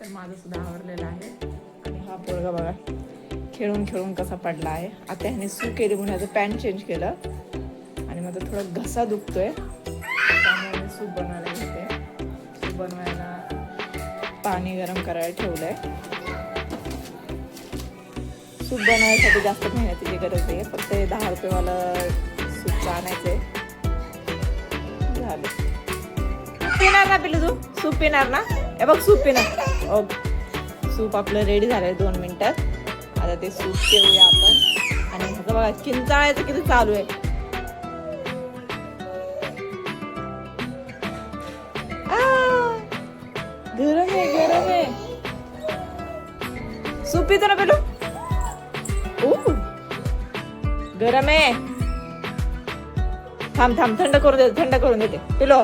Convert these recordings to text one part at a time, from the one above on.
तर माझं सुद्धा आवरलेलं आहे. आणि हा पोरगा बघा खेळून खेळून कसा पडला आहे. आता ह्याने सू केली म्हणून ह्याचं पॅन्ट चेंज केलं. आणि माझा थोडा घसा दुखतोय. त्यामुळे मी सूप बनवायला घेते. सूप बनवायला पाणी गरम करायला ठेवलंय. सूप बनवण्यासाठी जास्त मेहनतीची गरज नाही फक्त हे दहा रुपयेवाला सूपचं आणायचंय. झालं. पिणार ना पिलू तू? सूप पिणार ना? हे बघ सूप पिणार ना. सूप आपलं रेडी झालंय दोन मिनिटात. आता ते सूप ठेवूया आपण. आणि ह्याचं बघा चिंचाळायचं किती चालू आहे. गरम आहे गरम आहे. सूप पितो ना पिलू? गरम आहे. थांब थांब थंड करून देते थंड करून देते. पिलो.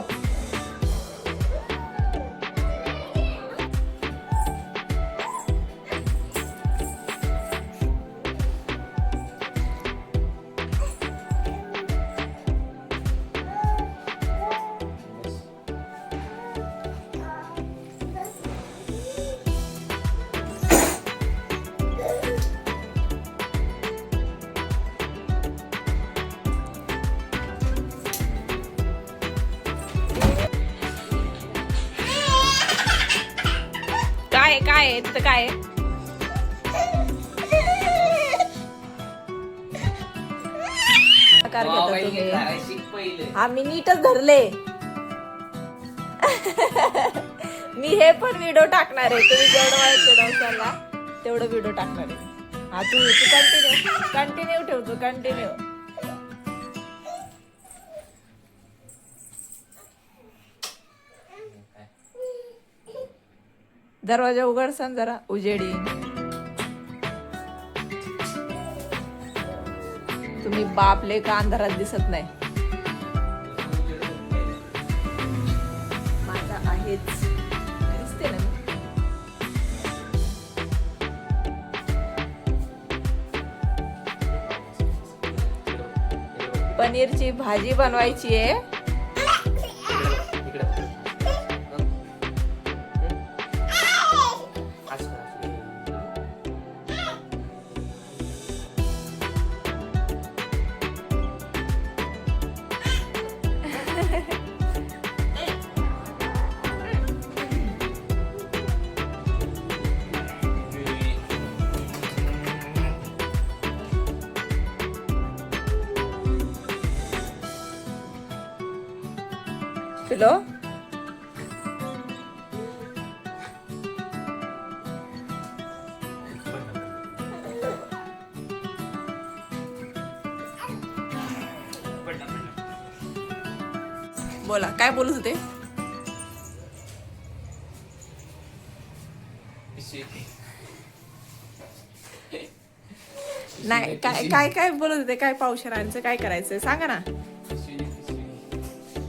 काय काय आहे? तिथं काय आहे? हा मी नीटच धरले. मी हे पण व्हिडिओ टाकणार आहे. तुम्ही जेवढं ना तेवढं व्हिडिओ टाकणार आहे. हा तू तू कंटिन्यू कंटिन्यू ठेवतो कंटिन्यू दरवाजा उघडसन जरा उजेडी. तुम्ही बापले का अंधारात दिसत नाही? माझा आहेच. दिसते ना पनीरची भाजी बनवायची आहे. पिलो बोला काय बोलत होते? नाही काय काय काय बोलत होते? काय पावशेरांचं काय करायचं सांगा ना.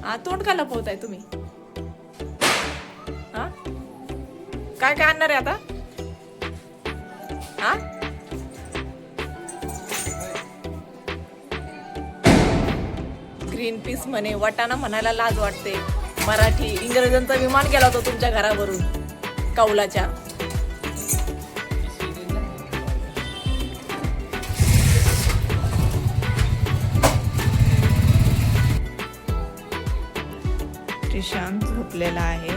हा तोंड का लपवताय तुम्ही. हा? काय काय आणणार आहे आता? हा? ग्रीन पीस म्हणे वटाणा म्हणायला लाज वाटते. मराठी इंग्रजांचा विमान गेला होता तुमच्या घरावरून कौलाच्या. प्रशांत झोपलेला आहे.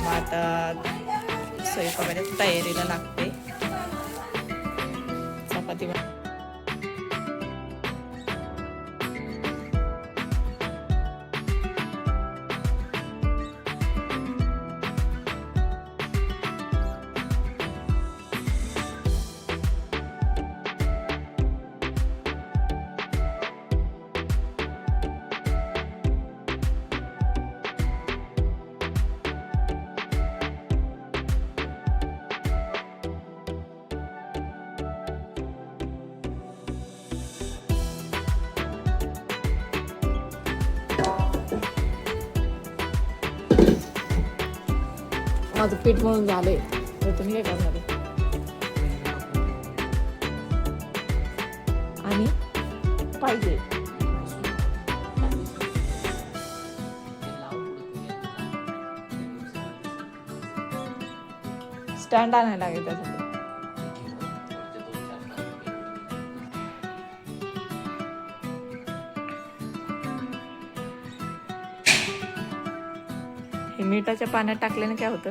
मग आता स्वयंपाकाच्या तयारीला लागते. चपाती माझं पीठ म्हणून झाले तर तुम्ही काय करणार आणि पाहिजे. स्टँड आणायला लागेल त्यासाठी हे मिठाच्या पाण्यात टाकल्याने काय होतं?